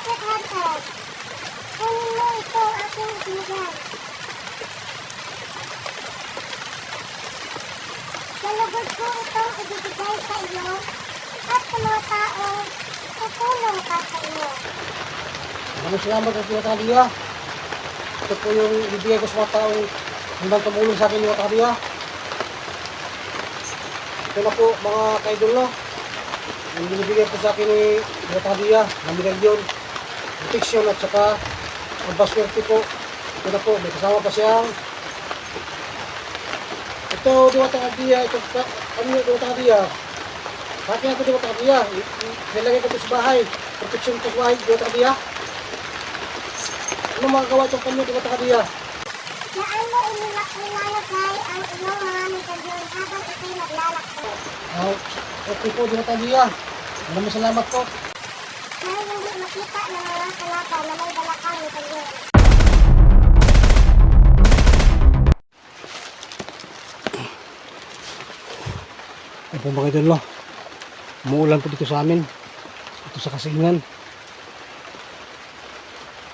Bakit hunter? Kunin mo ito aking binigay. Salugod ko itong ibibigay sa iyo at sa mga taong tutulong ka sa iyo. Maraming salamat at Diwata Kadia. Ito po yung ibigay ko sa mga taong handang tumulong sa akin Diwata Kadia. Ito na po mga kaidol no. Yung binibigay po sa akin ni Diwata Kadia na medalyon, protection at saka ang baswerte po. Ito na po, may kasama pa siyang ito, Diwata Kadia, ito, ano akin ito, Diwata Kadia. I- i- Nilagay ko ito sa bahay. Protection ko sa bahay, Diwata Kadia. Ano magagawa itong kanyo, Diwata Kadia? Saan mo inilak nilalagay ang iyong mga medalyon habang ito'y naglalakbo? Ah, okay po, Diwata Kadia. Maraming salamat po. Dahil hindi makita mga kalaban na may dala kang medalyon. Ay po mga idol, no? Umuulan po dito sa amin. Ito sa kasingan.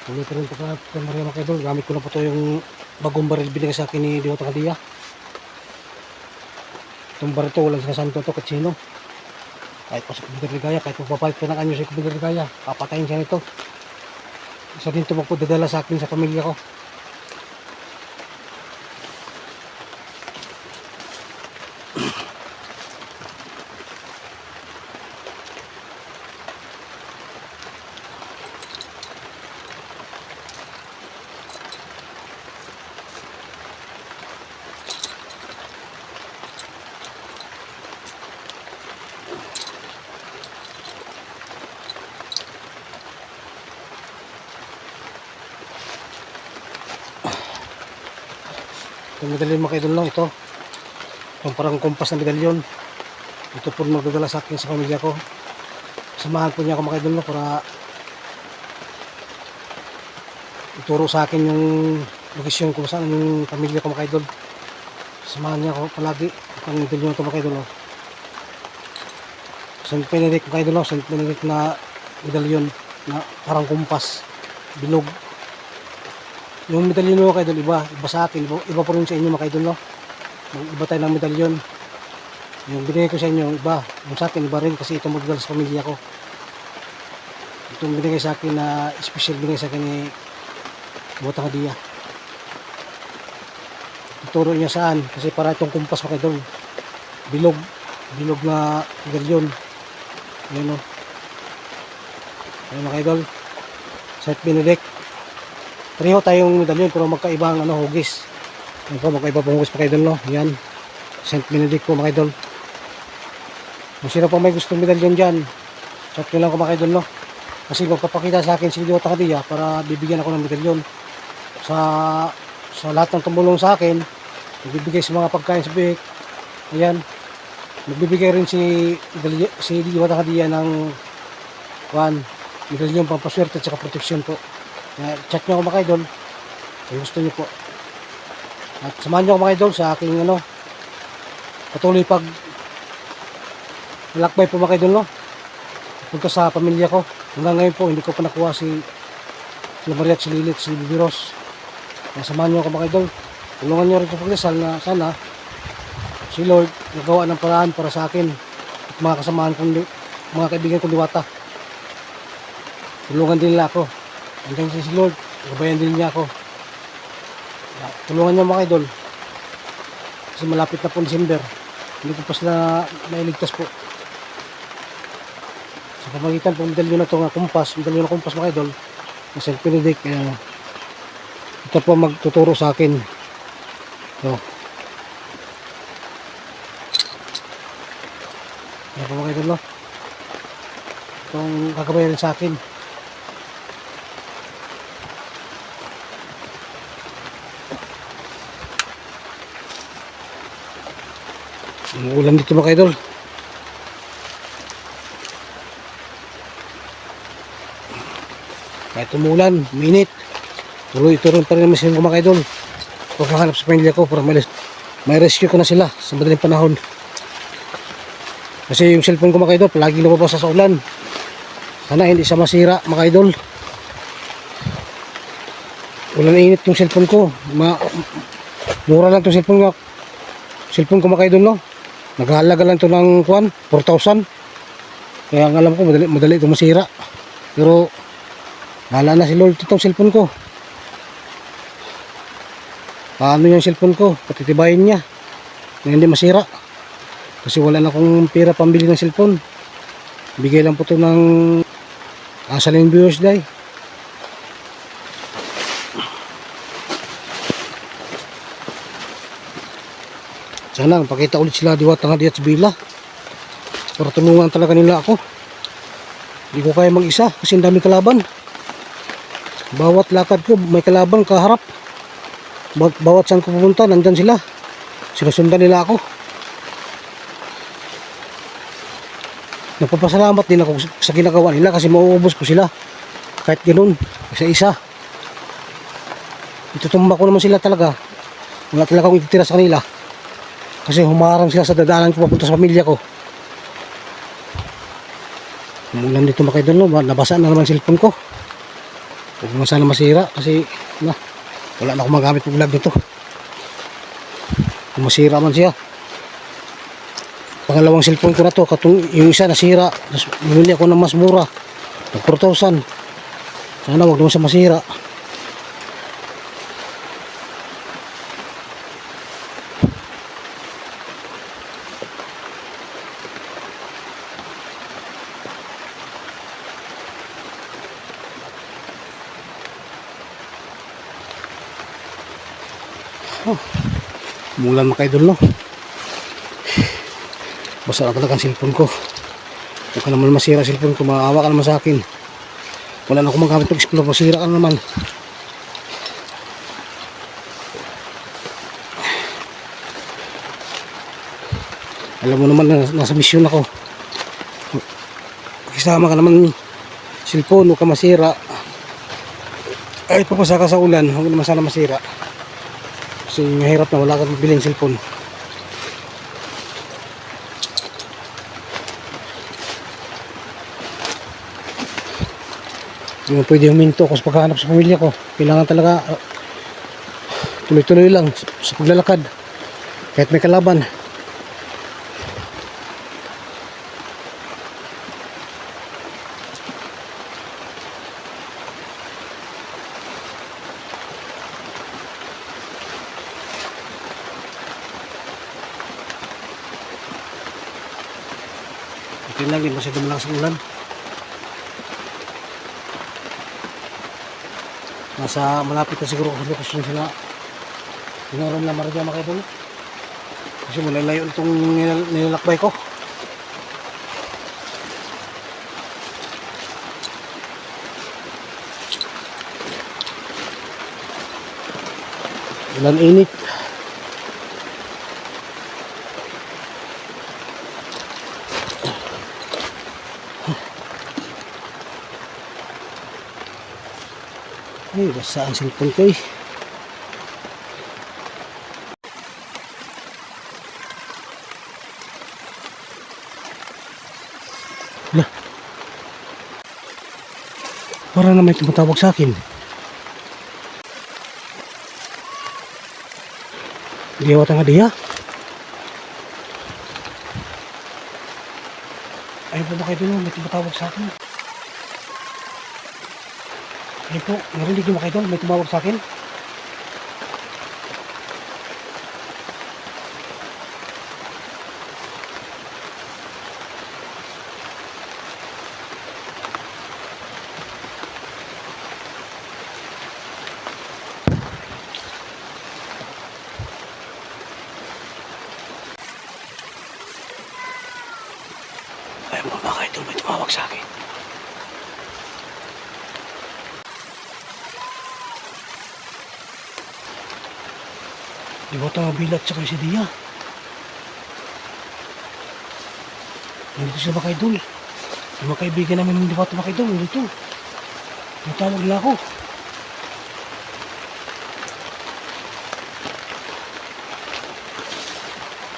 Tuloy pa rin po ka, Maria mga idol. Gamit ko na po ito yung bagong baril binigay sa akin ni Diwata Kadia. Itong baril ito, walang sinasanto ito, katsino. Kahit pa sa Kumbir Ligaya, kahit magpapalit pa ng anyo sa Kumbir Ligaya, papatayin siya nito. Isa din ito magpudadala sa akin sa pamilya ko. Itong medalyon mga idol no, ito. Kumpas na medalyon. Ito po magdadala sa akin sa pamilya ko. Samahan po niya ako mga idol para ituro sa akin yung location kung saan yung pamilya ko mga idol. Samahan niya ako palagi. Itong medalyon ito mga idol no. St. Benedict mga idol no, St. Benedict na medalyon na parang kumpas. Bilog. Yung medalyon kayo idol, iba, iba sa akin, iba, iba po rin sa inyo mga idol, no? Iba tayo ng medalyon. Yung binigay ko sa inyo, iba. Yung sa akin, iba rin kasi ito magdala sa pamilya ko. Itong binigay sa akin na special binigay sa akin ni Botang Hadia. Ituro niya saan, kasi para itong kumpas mga idol. Bilog, bilog na medalyon. Yan o. Ayun mga idol. Saint Benedict. Pareho tayong medalyon pero magkaibang ano, hugis. Yan po, magkaiba po hugis mga idol, no? Yan. St. Benedict po mga idol. Kung sino pa may gustong medalyon dyan, chat nyo lang ko mga idol, no? Kasi magpapakita sa akin si Idiota Kadia para bibigyan ako ng medalyon. Sa sa lahat ng tumulong sa akin, nagbibigay sa mga pagkain sa bihik. Ayan. Nagbibigay rin si si Idiota Kadia ng one, medalyon pampaswerte at saka proteksyon po. Chat nyo ako mga idol kung gusto nyo po. At samahan nyo ako mga idol sa aking ano, patuloy pag malakbay po mga idol no. Punta sa pamilya ko. Hanggang ngayon po hindi ko pa nakuha si si Maria at si Lilit, si Bibiros. Kaya samahan nyo ako mga idol. Tulungan nyo rin sa pagdasal na sana si Lord nagawa ng paraan para sa akin at mga kasamahan kong mga kaibigan kong diwata. Tulungan din nila ako. Hanggang si Lord, gabayan din niya ako. Kaya, Tulungan niyo mga idol. Kasi malapit na po December. Hindi ko pa sila nailigtas po. Sa pamagitan po medalyon na ito nga kumpas, medalyon na kumpas mga idol, na St. Benedict, kaya ito po magtuturo sa akin. So, Ayan po mga idol, no? Itong kagabayan sa akin. Umuulan dito mga idol. Kahit umulan, minit. Tuloy-tuloy pa rin naman sila mga idol. Pagkahanap sa pamilya ko para may, may rescue ko na sila sa madaling panahon. Kasi yung cellphone ko mga idol, palagi lumabas sa ulan. Sana hindi siya masira mga idol. Wala na init yung cellphone ko. Ma mura lang itong cellphone nga. Cellphone ko mga idol no. Naghahalaga lang ito ng kwan, 4,000. Kaya ang alam ko, madali, madali ito masira. Pero, bahala na si Lord itong cellphone ko. Paano yung cellphone ko? Patitibayin niya. Na hindi masira. Kasi wala na akong pera pambili ng cellphone. Bigay lang po ito ng asalin viewers day. Sana pakita ulit sila diwata nga di at Bila. Para tulungan talaga nila ako. Hindi ko kaya mag-isa kasi ang dami kalaban. Bawat lakad ko may kalaban kaharap. Bawat, saan ko pupunta nandyan sila. Sinusundan nila ako. Nagpapasalamat din ako sa ginagawa nila kasi mauubos ko sila. Kahit ganun, isa-isa. Itutumba ko naman sila talaga. Wala talaga akong ititira sa kanila. Kasi humarang sila sa dadaanan ko papunta sa pamilya ko. Umulan dito mga idol, no? nabasa na naman cellphone ko. Huwag mo sana masira kasi na, wala na akong magamit ng vlog nito. Kung masira man siya. Pangalawang cellphone ko na to, katong, yung isa nasira, tapos bumili ako ng mas mura. Ng 4,000. Sana huwag naman siya masira. Mulan mga idol no. Basta na talaga ang cellphone ko. Huwag ka naman masira cellphone ko. Maawa ka naman sa akin. Wala na akong magamit pag-explore. Masira ka na naman. Alam mo naman na nasa misyon ako. Kisama ka naman cellphone. Huwag ka masira. Ay, papasa ka sa ulan. Huwag naman sana masira. Kasi mahirap na wala kang biling cellphone. Hindi mo pwede huminto sa paghahanap sa pamilya ko. Kailangan talaga uh, tuloy-tuloy lang sa paglalakad. Kahit may kalaban. Ito lang, hindi masyado malakas ang ulan. Nasa malapit na siguro ako sa lokasyon sila. Pinaram na marga mga kaidol. Kasi malalayo itong nilal- nilalakbay ko. Ulan init. Ay, basta ang cellphone ko eh. Lah. Para na may tumatawag sa akin. Di awat nga dia. Ayun po ba kayo dun? May tumatawag sa akin. Ayun po, narinig mga kaidol, may tumawag sa akin. Ayun po mga kaidol, may tumawag sa akin. Di ba ito bilat sa si Dia? Nandito sila mga idol. Yung mga kaibigan namin hindi ba ito mga idol? Nandito. Natawag nila ako.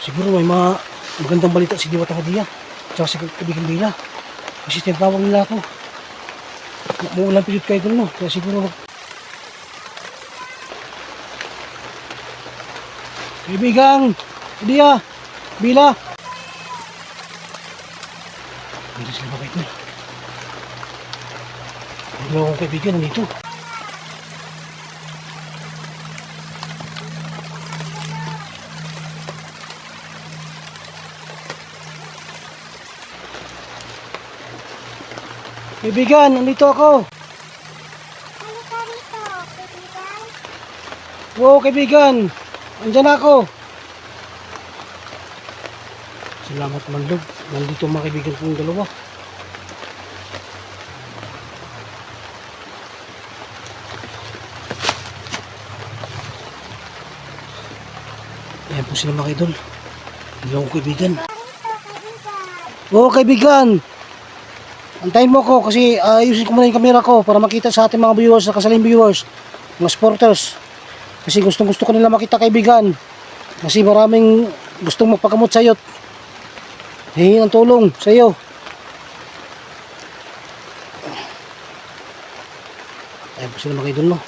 Siguro may mga magandang balita si Diwata Dia. Tsaka si kaibigan Bila. Kasi tinatawag nila ako. Muulan pilit kayo doon no. Kaya siguro Kaibigan! Dia! Bila! Hindi sila ba kayo? Ano akong kaibigan nandito? Kaibigan, nandito ako. Halika rito, kaibigan. Wow, kaibigan. Andyan ako. Salamat man, Lord. Nandito ang mga kaibigan kong dalawa. Ayan po sila mga idol. Dalawang kaibigan. Oo, kaibigan. Antayin mo ko kasi ah, ayusin ko muna yung camera ko para makita sa ating mga viewers, sa kasaling viewers, mga supporters. Kasi gustong gusto ko nila makita kaibigan. Kasi maraming gustong magpakamot sa iyo. Hingin ng tulong sa iyo. Ayan po sila mga idol, no?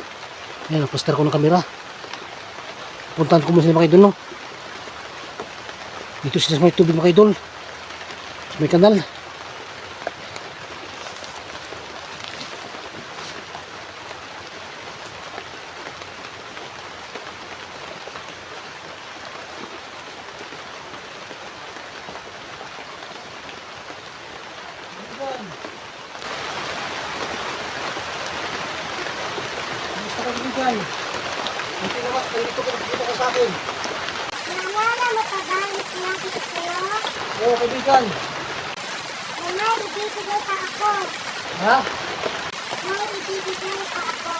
Ayan, napaster ko ng camera. Puntahan ko muna sila mga idol, no? Dito sila sa may tubig mga idol. May kanal. Kamusta ka kaibigan? Hindi naman, nandito ka, nandito ka sa akin. Naalala mo pa ba yung sinabi ko sa'yo? Oo, kaibigan. Na may ibibigay pa ako. Ha? May ibibigay pa ako.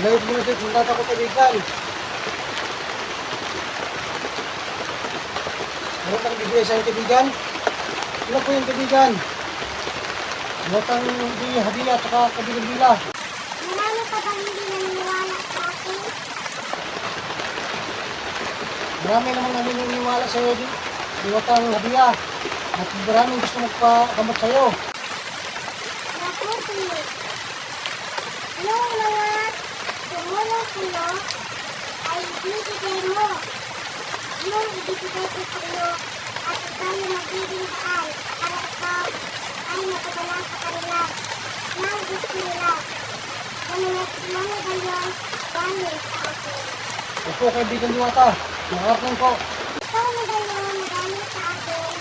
Nilayot mo na dito, kung data ko kaibigan. Ano kang bibigay sa'yo kaibigan? Ano po yung kaibigan? Ano kang hadiah at saka kabilang bila? Marami pa ba hindi naniniwala sa akin? Marami namang naniniwala sa'yo di. Diwatang hadiah. At maraming gusto magpakamot sa'yo. Mabuti. Yung mga tumulong sa'yo ay ibibigay mo. Yung ibibigay ko sa'yo at daan para ikaw ay mapadala sa kanila ng gusto nila. Na mga ganyan galing sa akin. Opo kaibigan Diwata. Nakarating ko. Ikaw na na galing sa akin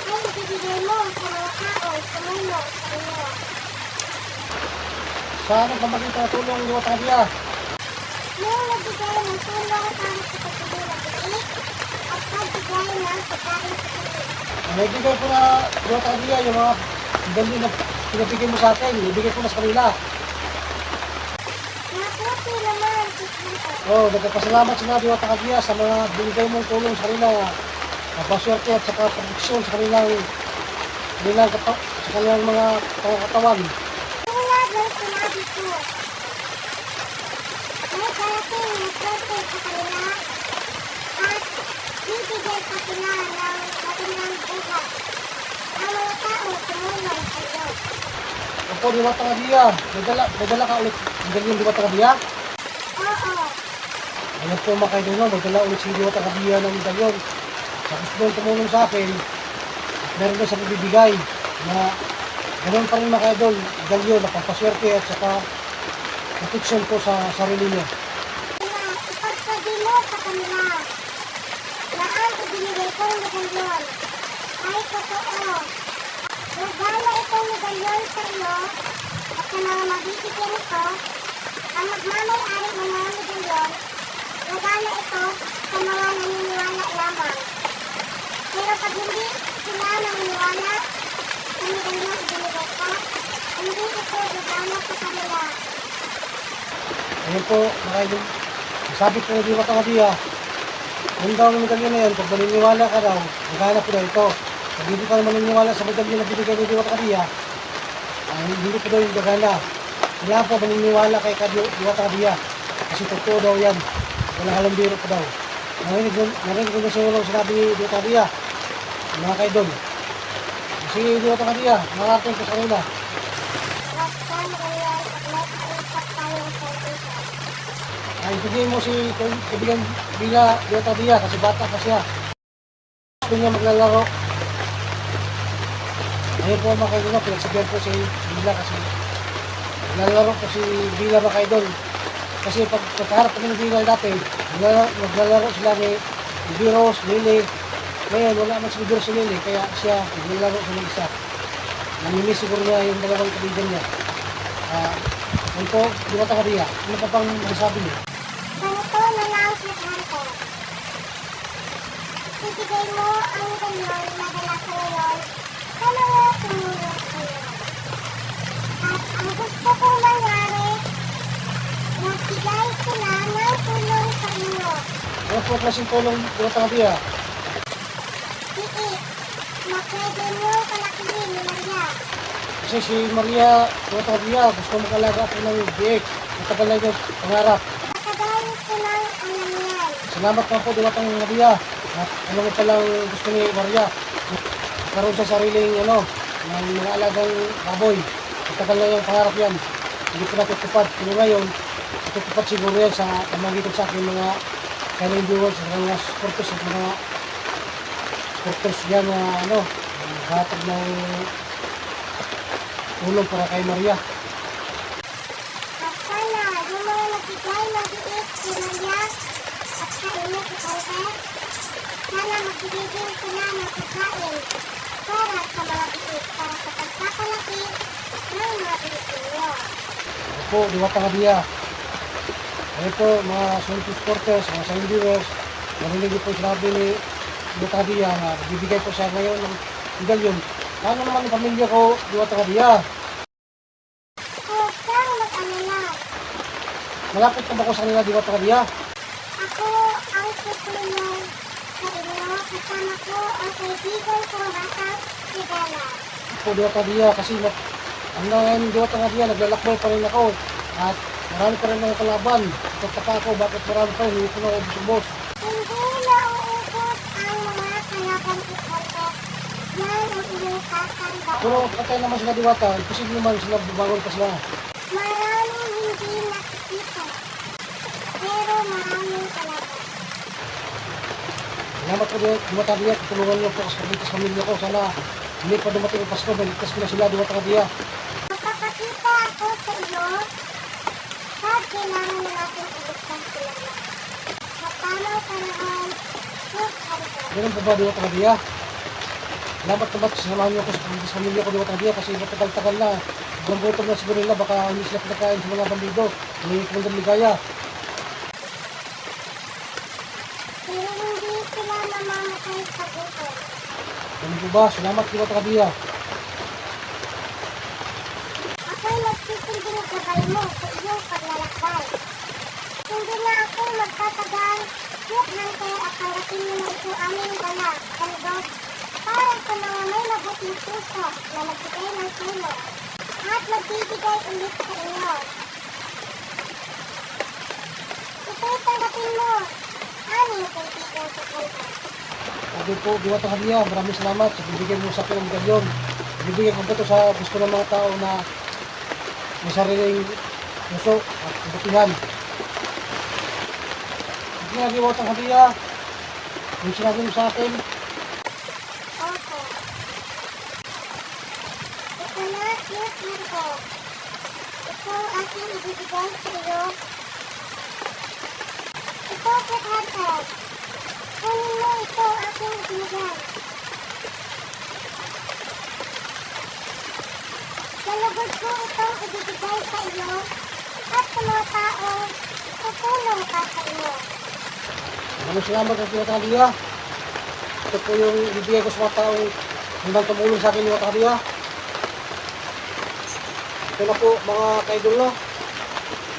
ay ibibigay mo sa mga tao tumulong sa inyo. Saan ang pamagitan ng tulong Diwatang hadiah? Yung nagbigay ng tulong para sa pagpili ng at pagbigay ng pagkain sa biik. Ang naibigay ko na Diwatang hadiah yung mga dali na pinabigay mo sa akin. Ibigay ko na sa kanila. Mabuti naman, Tito. Oh, nagpapasalamat sa mga Diwata Kagiya sa mga binigay mong tulong sa kanila. Napaswerte at saka proteksyon sa kanilang, kanilang sa kanilang mga pangkatawan. Tulad ng sinabi ko, may na sa kanila bibigyan pa sila ng magandang buhay. Ang mga tao tumulong sa iyo. Ako, Diwata Kagiya, may dala, may dala ka ulit. Galing yung Diwata Kagiya. Oo, Ayan po mga kaibigan, may dala ulit si Diwata Kagiya ng medalyon. Tapos doon tumulong sa akin, meron na sa bibigay na ganun pa rin mga kaidol, medalyon na pampaswerte at saka proteksyon po sa sarili niya. na ipagsabi mo sa kanila na ang ibinigay kong medalyon ay totoo. Regalo itong medalyon sa iyo at sa mga mabibigyan ito, ang magmamayari ng mga medalyon, regalo ito sa mga naniniwala lamang. Pero pag hindi sila naniniwala sa medalyon ibinigay ko, hindi ito regalo sa kanila. Ayun po, mga idol. Sabi po ng Diwata Kagiya, yun daw ang medalyon na yan, pag maniniwala ka daw, maghanap ko daw ito. Pag hindi ka maniniwala sa medalyon na binigay ng Diwata Kagiya, ay hindi ko daw yung gagana. Kaya po maniniwala kay Diwata Kagiya. Kasi totoo daw yan. Walang halambiro pa daw. Narinig ko, narinig ko na sa ulo sinabi ni Diwata Kagiya, mga kaidol. Kasi Diwata Kagiya, nakarating ko sa kanila. Ay, mo si kaibigan Bila, Bila Dia kasi bata pa siya. Gusto niya maglalaro. Ayun po mga kaidol, pinagsabihan po si Bila kasi naglalaro po si Bila mga kaidol. Kasi pag pagkaharap kami ng Bila dati, naglalaro, naglalaro sila ni Biros, Lili. Ngayon, wala man si Biros si Lili, kaya siya naglalaro sa ng isa. Namimiss siguro niya yung dalawang kaibigan niya. Uh, po, di ba takariya? Ano pa bang masasabi niyo? Ganito na lang si Hunter. Ibigay mo ang ganyan na dala ko ngayon sa mga tumulong sa'yo. At ang gusto kong mangyari, magbigay sila ng tulong sa inyo. Ano po klaseng tulong di ba takariya? Iit, na pwede mo palakihin ni Maria. Kasi si Maria, di ba takariya, gusto mag-alaga po ng biik. Matagal na yung pangarap. Matagal ko nang alam yan. Salamat po di ba tang Maria. At ano mo palang gusto ni Maria. Karoon sa sariling ano, ng mga alagang baboy. Matagal na yung pangarap yan. Hindi ko natutupad. Pero ngayon, natutupad siguro yan sa pamagitan sa aking mga kailing viewers, sa mga supporters at mga supporters yan na ano, hatag ng tulong para kay Maria. At sana yung mga nagbigay ng biik kay Maria at sa inyo si Hunter, sana magbigay din sila ng pagkain para sa mga biik para sa pagpapalaki ng mga biik ninyo. Po, Diwata Kabiya. Ano po, mga Sunti supporters, mga silent viewers, narinig po sinabi ni Kabiya na bibigay po siya ngayon ng medalyon. Paano naman ang pamilya ko, Diwata Kabiya? Huwag kang mag-alala. Malapit na ba ko sa kanila, Diwata Kabiya? Ako ang tutulong sa inyo kasama ko ang kaibigan kong bata si Bella. Ako, Diwata Kabiya, kasi na, ang ngayon, Diwata Kabiya, naglalakbay pa rin ako. At marami pa rin akong kalaban. Tataka ako, bakit marami pa rin, hindi ko na ubus-ubos. Hindi na uubos ang mga kalaban Hunter. Yan ang iyong tatanda. Pero patay naman sila, Diwata. Imposible naman sila bumangon pa sila. Maraming hindi nakikita. Pero maraming kalaban. Salamat po din, Diwata Kabiya. Tutulungan niyo po sa sa pamilya ko. Sana hindi pa dumating ang Pasko, maligtas ko na sila, Diwata Kabiya. Magpapakita ako sa iyo pag kailangan na natin iligtas sila. Sa tamang panahon. Ganun po ba, Diwata Kabiya? Salamat po ba't sasamahan niyo ako sa pamilya, sa pamilya ko, Diwata Kabiya, kasi matagal-tagal na. Sobrang gutom na siguro nila, baka hindi sila pinakain sa mga bandido. Hindi ko ng ligaya. Pero hindi sila namamatay sa gutom. Ganun po ba? Salamat, Diwata Kabiya. Ako'y nagsisilbing gabay mo sa iyong paglalakbay. Hindi na ako magtatagal, Hugh Hunter at tanggapin na ito aming dala, kalibot, para sa mga may mabuting puso na nagbigay ng tulong at magbibigay ulit sa inyo. Ito'y tanggapin mo, aming kaibigan sa Hunter. Sabi po, Diwata Kabiya, maraming salamat sa bibigyan mo sa akin ng medalyon. Ko po ito sa gusto ng mga tao na may sariling puso at kabutihan. Sige nga, Diwata Kabiya. Yung sinabi mo sa akin, Opo. Ito na, Hugh Hunter. Ito ang aking ibibigay sa iyo. Ito, Hugh Hunter. Kunin mo ito aking ibinigay. Salugod ko itong ibibigay sa iyo at sa mga taong tutulong pa sa iyo. maraming salamat at Diwata Kabiya. Ito po yung ibibigay ko sa mga taong handang tumulong sa akin, Diwata Kabiya. Ito na po, mga kaidol na.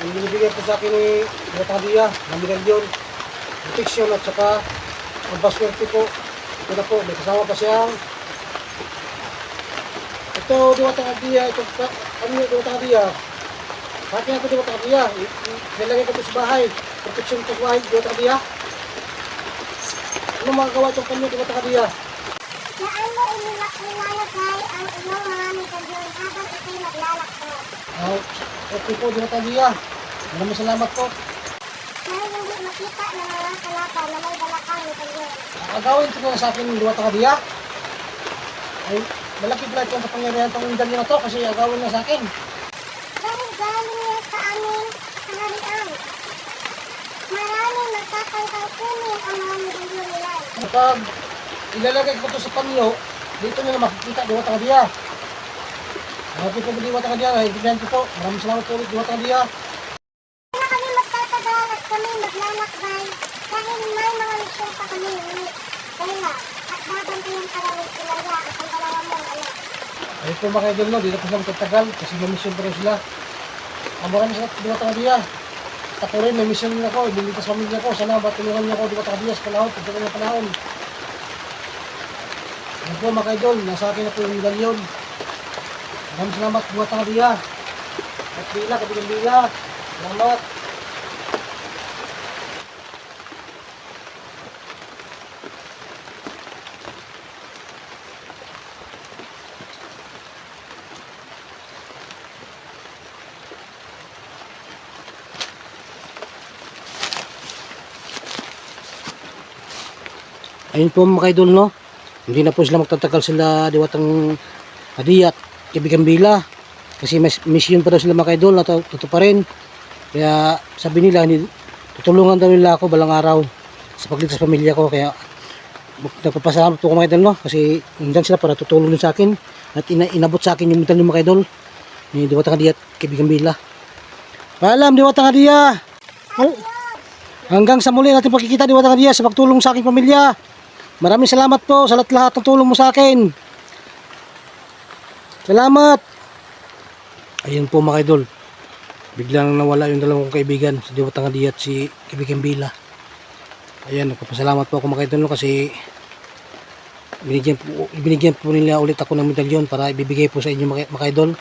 Yung binibigay po sa akin ni Diwata Kabiya, ng medalyon, protection at saka pampaswerte po. Ito na po, may kasama pa siyang ito, Diwata Kabiya, ito pa, ano yung Diwata Kabiya? Sa akin ako, Diwata Kabiya. I- i- Nilagay ko ito sa bahay. Protection ko sa bahay, Diwata Kabiya. Ano magagawa itong kanyo, Diwata Kabiya? Saan mo inila- nilalagay ang iyong mga medalyon habang ito'y naglalakbay? Ah, okay po, Diwata Kabiya. Maraming salamat po. Makita ng mga na may balakang medalyon. Agawin ko sa akin yung Diwata Kadiya. Ay, malaki pala itong kapangyarihan itong medalyon na to kasi agawin na sa akin. Dahil galing yan sa aming kaharian. Maraming nagtatangkang kunin ang mga medalyon nila. Kapag ilalagay ko to sa panyo, dito nyo na makikita Diwata Kadiya. Maraming po Diwata Kadiya, naiintindihan ko po. Maraming salamat po ulit Diwata Kadiya. Kaya kami magtatagal at kami maglalakbay dahil may mga misyon pa kami ulit. Kaya, at babantayan ka namin sila ya at ang dalawa mong anak. Ayun po mga idol no, dito po sila magtatagal kasi may mission pa rin sila. Ang po Diwata Kadiya. At ako rin, may mission din ako, ibiligtas pamilya ko. Sana ba tulungan niyo ako Diwata Kadiya sa panahon, pagdating ng panahon. Ayun po mga idol, nasa akin na po yung medalyon. Maraming salamat Diwata Kadiya. At bila, kabilang bila. Salamat. Ayun po mga idol no. Hindi na po sila magtatagal sila diwatang Adi at Ibigan Bila. Kasi mas mission pa daw sila mga idol na to- totoo pa rin. Kaya sabi nila, tutulungan daw nila ako balang araw sa pagligtas sa pamilya ko. Kaya nagpapasalamat po ako mga idol no. Kasi nandiyan sila para tutulong sa akin. At ina, inabot sa akin yung medalyon mga idol. Ni Diwatang Adi at Ibigan Bila. Paalam ah. Hal- Hanggang sa muli natin pagkikita Diwatang Adi ah, sa pagtulong sa aking pamilya. Maraming salamat po sa lahat-lahat ng tulong mo sa akin. Salamat. Ayun po mga idol. Biglang nawala yung dalawang kong kaibigan, si Diwatang Adi at si Kaibigan Bila. Ayan, nagpapasalamat po ako mga idol kasi binigyan po, binigyan po nila ulit ako ng medalyon para ibibigay po sa inyo mga, mga idol.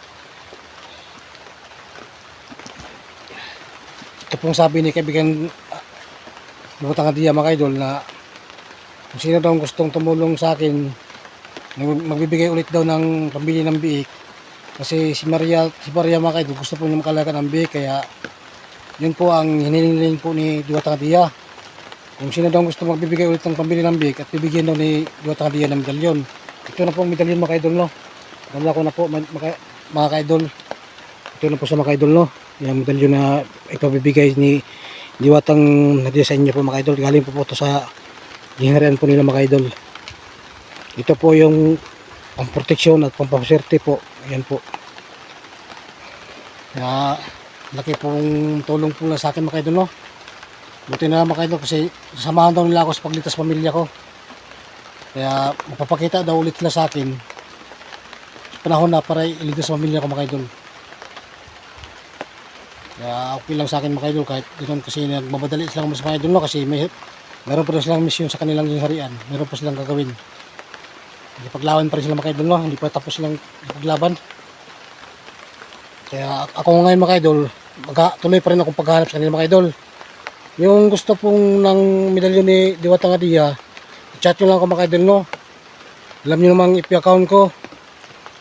Ito pong sabi ni Kaibigan ah, Diwatang Adi mga idol na kung sino daw gustong tumulong sa akin, mag- magbibigay ulit daw ng pambili ng biik. Kasi si Maria, si Maria mga gusto po niya makalaga ng biik, kaya yun po ang hiniling po ni Diwatang Adia. Kung sino daw gusto magbibigay ulit ng pambili ng biik at bibigyan daw ni Diwatang Adia ng medalyon. Ito na po ang medalyon mga kaidol, no? Dala ko na po mga, mga, kaidol. Ito na po sa mga kaidol, no? Yung medalyon na ipabibigay ni Diwatang Adia sa inyo po mga kaidol. Galing po po ito sa Giharian po nila mga idol. Ito po yung pamproteksyon at pampaswerte po. Ayan po. Kaya laki pong tulong po na sa akin mga idol no. Buti na lang mga idol kasi sasamahan daw nila ako sa paglitas pamilya ko. Kaya mapapakita daw ulit sila sa akin panahon na para iligtas sa pamilya ko mga idol. Kaya okay lang sa akin mga idol kahit ganun kasi nagmamadali sila mas mga idol no kasi may meron pa rin silang mission sa kanilang harian. Meron pa silang gagawin. Hindi paglaban pa rin sila mga no? Hindi pa tapos silang paglaban. Kaya ako ngayon mga idol, tuloy pa rin akong paghahanap sa kanila mga. Yung gusto pong ng medalyon ni Diwata Ngadia, chat nyo lang ako mga no? Alam nyo namang IP account ko.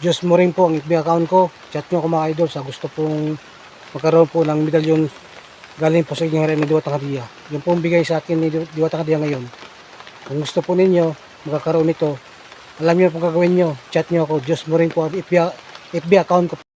Diyos mo rin po ang IP account ko. Chat nyo ako mga sa gusto pong magkaroon po ng medalyon galing po sa inyong rin ni Diwata Kadia. Yung pong bigay sa akin ni Di- Diwata Kadia ngayon. Kung gusto po ninyo, magkakaroon nito, alam niyo po gagawin nyo. Chat nyo ako. Diyos mo rin po FB, FB account ko.